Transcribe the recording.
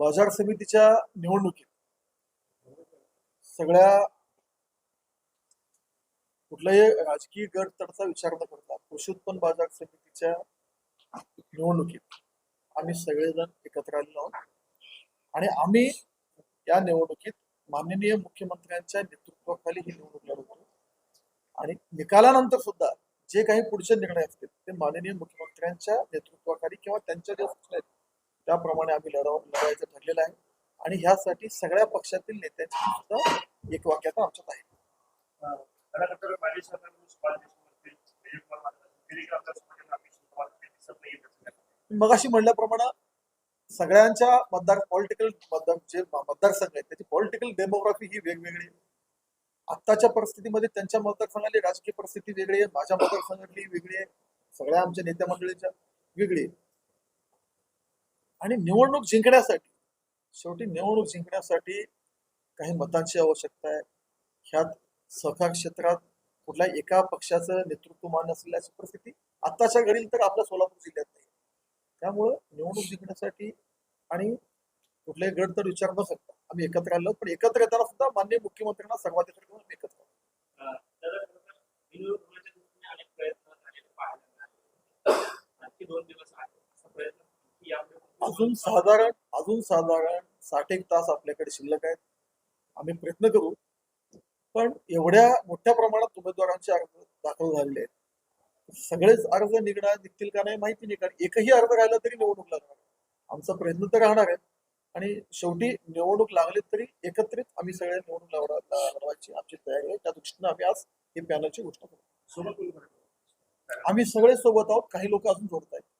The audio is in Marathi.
बाजार समितीच्या निवडणुकीत सगळ्या कुठलाही राजकीय गट तडचा विचार न करता कृषी उत्पन्न बाजार समितीच्या निवडणुकीत आम्ही सगळेजण एकत्र आलेलो आहोत. आणि आम्ही या निवडणुकीत माननीय मुख्यमंत्र्यांच्या नेतृत्वाखाली ही निवडणूक लढवतो. आणि निकालानंतर सुद्धा जे काही पुढचे निर्णय असतील ते माननीय मुख्यमंत्र्यांच्या नेतृत्वाखाली किंवा त्यांच्या ज्या सूचना आहेत त्याप्रमाणे आम्ही लढव लढायचं ठरलेलं आहे. आणि ह्यासाठी सगळ्या पक्षातील नेत्यांची सुद्धा एक वाक्यात आमच्यात आहे. अं, त्यानंतर माजी सरकार सुभाष देशमुख असतील, विजय कुमार माने असतील, गिरीश आमदार आपली सुरुवात ते दिसत नाहीये त्याच्यामध्ये. मगाशी म्हणल्याप्रमाणे सगळ्यांच्या मतदार पॉलिटिकल मतदार जे मतदारसंघ आहेत त्याची पॉलिटिकल डेमोग्राफी ही वेगवेगळी आत्ताच्या परिस्थितीमध्ये त्यांच्या मतदारसंघातली राजकीय परिस्थिती वेगळी आहे माझ्या मतदारसंघातली वेगळी आहे सगळ्या आमच्या नेत्या मंडळीच्या वेगळी आहे. आणि निवडणूक जिंकण्यासाठी शेवटी निवडणूक जिंकण्यासाठी काही मतांची आवश्यकता आहे. ह्यात सहकार क्षेत्रात कुठल्या एका पक्षाचं नेतृत्वमान असलेल्याची परिस्थिती आत्ताच्या घडील तर आपल्या सोलापूर जिल्ह्यात नाही. त्यामुळं निवडणूक जिंकण्यासाठी आणि कुठल्याही गड तर विचार न करता आम्ही एकत्र आलो पण एकत्र येताना सुद्धा माननीय मुख्यमंत्र्यांना सर्वाधिक आम्ही एकत्र अजून साधारण अजून साधारण साठ एक तास आपल्याकडे शिल्लक आहेत. आम्ही प्रयत्न करू. पण एवढ्या मोठ्या प्रमाणात उमेदवारांचे अर्ज दाखल झालेले आहेत. सगळेच अर्ज निघणार निघतील का नाही माहिती नाही. कारण एकही अर्ज राहिला तरी निवडणूक लागणार आमचा प्रयत्न तर राहणार आहे. आणि शेवटी निवडणूक लागली तरी एकत्रित आम्ही सगळ्या निवडणूक लढवा- लढवायची आमची तयारी आहे. त्या दृष्टीनं आम्ही आज हे पॅनलची घोषणा करू सोबत कोणी बरं? आम्ही सगळे सोबत आहोत. काही लोक अजून जोडत आहेत